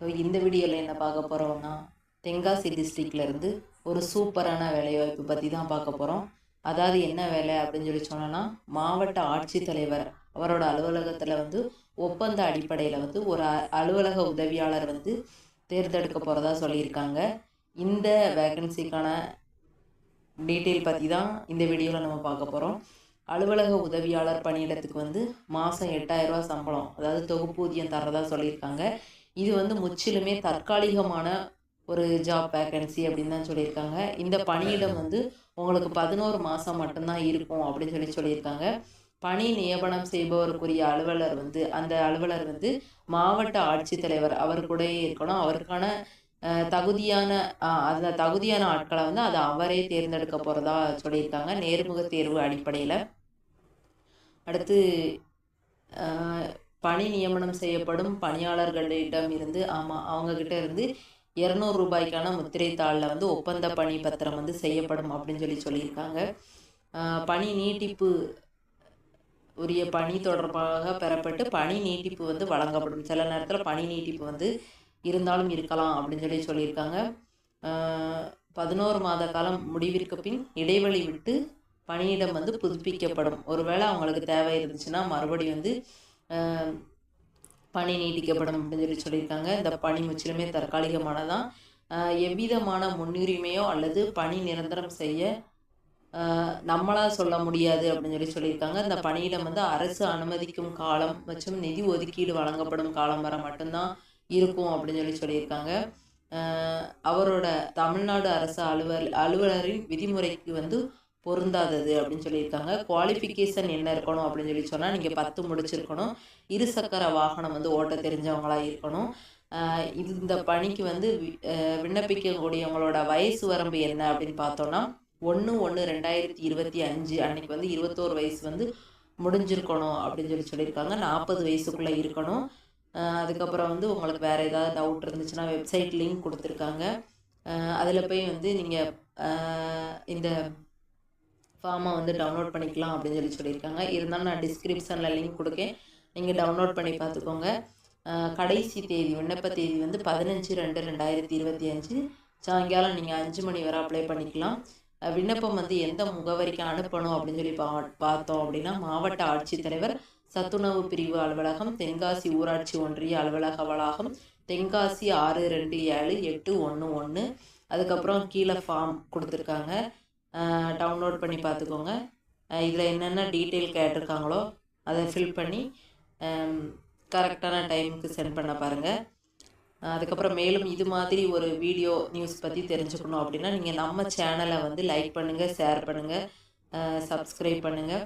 So இந்த வீடியோவில் என்ன பார்க்க போகிறோம்னா தென்காசி டிஸ்ட்ரிக்ட்லேருந்து ஒரு சூப்பரான வேலைவாய்ப்பு பற்றி தான் பார்க்க போகிறோம் அதாவது என்ன வேலை அப்படின்னு சொல்லி சொன்னோன்னா மாவட்ட ஆட்சித்தலைவர் அவரோட அலுவலகத்தில் வந்து ஒப்பந்த அடிப்படையில் வந்து ஒரு அ- அலுவலக உதவியாளர் வந்து தேர்ந்தெடுக்க போகிறதா சொல்லியிருக்காங்க. இந்த வேகன்சிக்கான டீட்டெயில் பற்றி தான் இந்த வீடியோவில் நம்ம பார்க்க போகிறோம் அலுவலக உதவியாளர் பணியிடத்துக்கு வந்து மாதம் எட்டாயிரரூவா சம்பளம் அதாவது தொகுப்பூதியம் தரதா சொல்லியிருக்காங்க. இது வந்து முற்றிலுமே தற்காலிகமான ஒரு ஜாப் வேகன்சி அப்படின்னு தான் சொல்லியிருக்காங்க. இந்த பணியிடம் வந்து உங்களுக்கு பதினோரு மாதம் மட்டும்தான் இருக்கும் அப்படின்னு சொல்லி சொல்லியிருக்காங்க. பணி நியமனம் செய்பவருக்குரிய அலுவலர் வந்து அந்த அலுவலர் வந்து மாவட்ட ஆட்சித்தலைவர். அவர் கூடயே இருக்கணும். அவருக்கான தகுதியான அந்த தகுதியான ஆட்களை வந்து அதை அவரே தேர்ந்தெடுக்க போகிறதா சொல்லியிருக்காங்க. நேர்முக தேர்வு அடிப்படையில். அடுத்து பணி நியமனம் செய்யப்படும் பணியாளர்களிடம் இருந்து ஆமாம் அவங்கக்கிட்ட இருந்து இரநூறு ரூபாய்க்கான முத்திரைத்தாளில் வந்து ஒப்பந்த பணி பத்திரம் வந்து செய்யப்படும் அப்படின்னு சொல்லி சொல்லியிருக்காங்க. பணி நீட்டிப்பு உரிய பணி தொடர்பாக பெறப்பட்டு பணி நீட்டிப்பு வந்து வழங்கப்படும். சில நேரத்தில் பணி நீட்டிப்பு வந்து இருந்தாலும் இருக்கலாம் அப்படின்னு சொல்லி சொல்லியிருக்காங்க. பதினோரு மாத காலம் முடிவிற்கு பின் இடைவெளி விட்டு பணியிடம் வந்து புதுப்பிக்கப்படும். ஒருவேளை அவங்களுக்கு தேவை இருந்துச்சுன்னா மறுபடியும் வந்து பணி நீட்டிக்கப்படும் அப்படின்னு சொல்லி சொல்லியிருக்காங்க. இந்த பணி முற்றிலுமே தற்காலிகமானதான். எவ்விதமான முன்னுரிமையோ அல்லது பணி நிரந்தரம் செய்ய அஹ், நம்மளா சொல்ல முடியாது அப்படின்னு சொல்லி சொல்லியிருக்காங்க. இந்த பணியிடம் வந்து அரசு அனுமதிக்கும் காலம் மற்றும் நிதி ஒதுக்கீடு வழங்கப்படும் காலம் வர மட்டும்தான் இருக்கும் அப்படின்னு சொல்லி சொல்லியிருக்காங்க. அவரோட தமிழ்நாடு அரசு அலுவல் அலுவலரின் விதிமுறைக்கு வந்து பொருந்தாதது அப்படின்னு சொல்லியிருக்காங்க. குவாலிஃபிகேஷன் என்ன இருக்கணும் அப்படின்னு சொல்லி சொன்னால் நீங்கள் பத்து முடிச்சிருக்கணும். இருசக்கர வாகனம் வந்து ஓட்ட தெரிஞ்சவங்களாக இருக்கணும். இந்த பணிக்கு வந்து விண்ணப்பிக்கக்கூடியவங்களோட வயசு வரம்பு என்ன அப்படின்னு பார்த்தோன்னா ஒன்று ஒன்று ரெண்டாயிரத்தி இருபத்தி அஞ்சு அன்னைக்கு வந்து இருபத்தோரு வயசு வந்து முடிஞ்சிருக்கணும் அப்படின்னு சொல்லி சொல்லியிருக்காங்க. நாற்பது வயசுக்குள்ளே இருக்கணும். அதுக்கப்புறம் வந்து உங்களுக்கு வேறு ஏதாவது டவுட் இருந்துச்சுன்னா வெப்சைட் லிங்க் கொடுத்துருக்காங்க. அதில் போய் வந்து நீங்கள் இந்த ஃபார்மை வந்து டவுன்லோட் பண்ணிக்கலாம் அப்படின்னு சொல்லி சொல்லியிருக்காங்க. இருந்தாலும் நான் டிஸ்கிரிப்ஷனில் லிங்க் கொடுக்கேன். நீங்கள் டவுன்லோட் பண்ணி பார்த்துக்கோங்க. கடைசி தேதி விண்ணப்ப தேதி வந்து பதினஞ்சு ரெண்டு ரெண்டாயிரத்தி இருபத்தி அஞ்சு. சாயங்காலம் நீங்கள் அஞ்சு மணி வரை அப்ளை பண்ணிக்கலாம். விண்ணப்பம் வந்து எந்த முகவரிக்கு அனுப்பணும் அப்படின்னு சொல்லி பா பார்த்தோம் அப்படின்னா மாவட்ட ஆட்சித்தலைவர் சத்துணவு பிரிவு அலுவலகம் தென்காசி ஊராட்சி ஒன்றிய அலுவலக வளாகம் தென்காசி ஆறு ரெண்டு ஏழு எட்டு ஒன்று ஒன்று. அதுக்கப்புறம் கீழே ஃபார்ம் கொடுத்துருக்காங்க. டவுன்லோட் பண்ணி பார்த்துக்கோங்க. இதில் என்னென்ன டீட்டெயில் கேட்டிருக்காங்களோ அதை ஃபில் பண்ணி கரெக்டான டைமுக்கு சென்ட் பண்ண பாருங்கள் அதுக்கப்புறம் மேலும் இது மாதிரி ஒரு வீடியோ நியூஸ் பற்றி தெரிஞ்சுக்கணும் அப்படின்னா நீங்கள் நம்ம சேனலை வந்து லைக் பண்ணுங்கள் ஷேர் பண்ணுங்கள் சப்ஸ்கிரைப் பண்ணுங்கள்